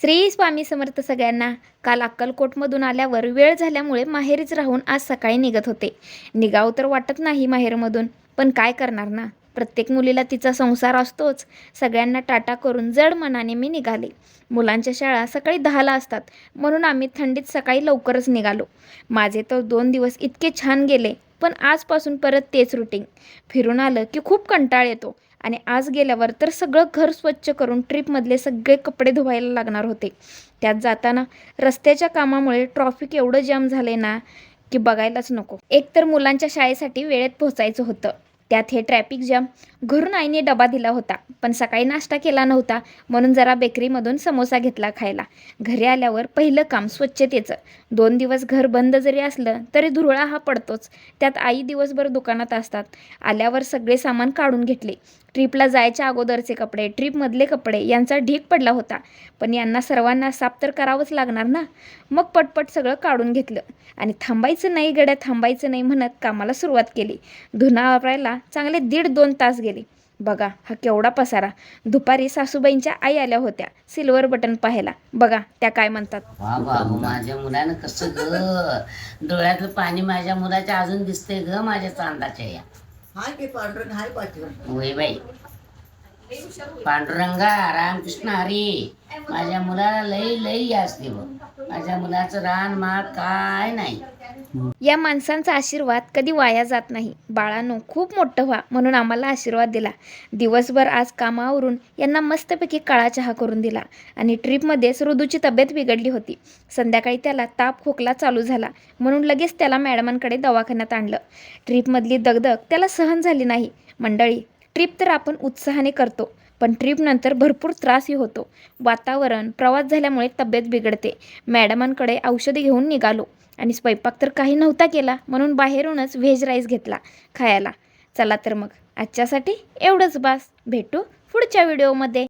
श्री स्वामी समर्थ सगळ्यांना काल अक्कलकोटमधून आल्यावर वेळ झाल्यामुळे माहेरीच राहून आज सकाळी निघत होते. निघाव तर वाटत नाही माहेरमधून पण काय करणार ना? प्रत्येक मुलीला तिचा संसार असतोच. सगळ्यांना टाटा करून जड मनाने मी निघाले. मुलांच्या शाळा सकाळी दहाला असतात म्हणून आम्ही थंडीत सकाळी लवकरच निघालो. माझे तर दोन दिवस इतके छान गेले. पण आजपासून परत तेच रुटीन फिरून आलं की खूप कंटाळ येतो. आणि आज गेल्यावर तर सगळं घर स्वच्छ करून ट्रिपमधले सगळे कपडे धुवायला लागणार होते. त्यात जाताना रस्त्याच्या कामामुळे ट्रॉफिक एवढं जाम झाले ना की बघायलाच नको. एक तर मुलांच्या शाळेसाठी वेळेत पोहोचायचं होतं. त्यात हे ट्रॅफिक जाम घरून आईने डबा दिला होता पण सकाळी नाश्ता केला नव्हता म्हणून जरा बेकरीमधून समोसा घेतला खायला. घरी आल्यावर पहिलं काम स्वच्छतेचं. दोन दिवस घर बंद जरी असलं तरी धुरळा हा पडतोच. त्यात आई दिवसभर दुकानात असतात. आल्यावर सगळे सामान काढून घेतले. ट्रिपला जायच्या अगोदरचे कपडे ट्रिपमधले कपडे यांचा ढीक पडला होता. पण यांना सर्वांना साफ तर करावंच लागणार ना? मग पटपट सगळं काढून घेतलं. आणि थांबायचं नाही गड्या थांबायचं नाही म्हणत कामाला सुरुवात केली. धुना वापरायला चांगले दीड दोन तास गेले. बघा हा केवढा पसारा. दुपारी सासूबाईंच्या आई आल्या होत्या सिल्वर बटन पाहायला. बघा त्या काय म्हणतात. वा माझ्या मुलानं कसं ग? डोळ्यातलं पाणी माझ्या मुलाच्या अजून दिसतंय ग माझ्या चांदाच्या या. हाय की पांढरं हाय पाठीवर वय बाई. पांडुरंगा रामकृष्ण हरी. माझ्या मुलाला लई लई असते बघ. माझ्या मुलाचं रान माळ काय नाही. या माणसांचा आशीर्वाद कधी वाया जात नाही. बाळांनो खूप मोठं व्हा म्हणून आम्हाला आशीर्वाद दिला. दिवसभर आज कामावरून यांना मस्तपैकी काळा चहा करून दिला आणि ट्रीपमध्येच ऋदूची तब्येत बिघडली होती. संध्याकाळी त्याला ताप खोकला चालू झाला म्हणून लगेच त्याला मॅडमांकडे दवाखान्यात आणलं. ट्रीपमधली दगदग त्याला सहन झाली नाही. मंडळी ट्रिप तर आपण उत्साहाने करतो. पण ट्रिपनंतर भरपूर त्रासही होतो. वातावरण प्रवास झाल्यामुळे तब्येत बिघडते. मॅडमांकडे औषधे घेऊन निघालो. आणि स्वयंपाक तर काही नव्हता केला म्हणून बाहेरूनच व्हेज राईस घेतला खायला. चला तर मग आजच्यासाठी एवढंच बास. भेटू पुढच्या व्हिडिओमध्ये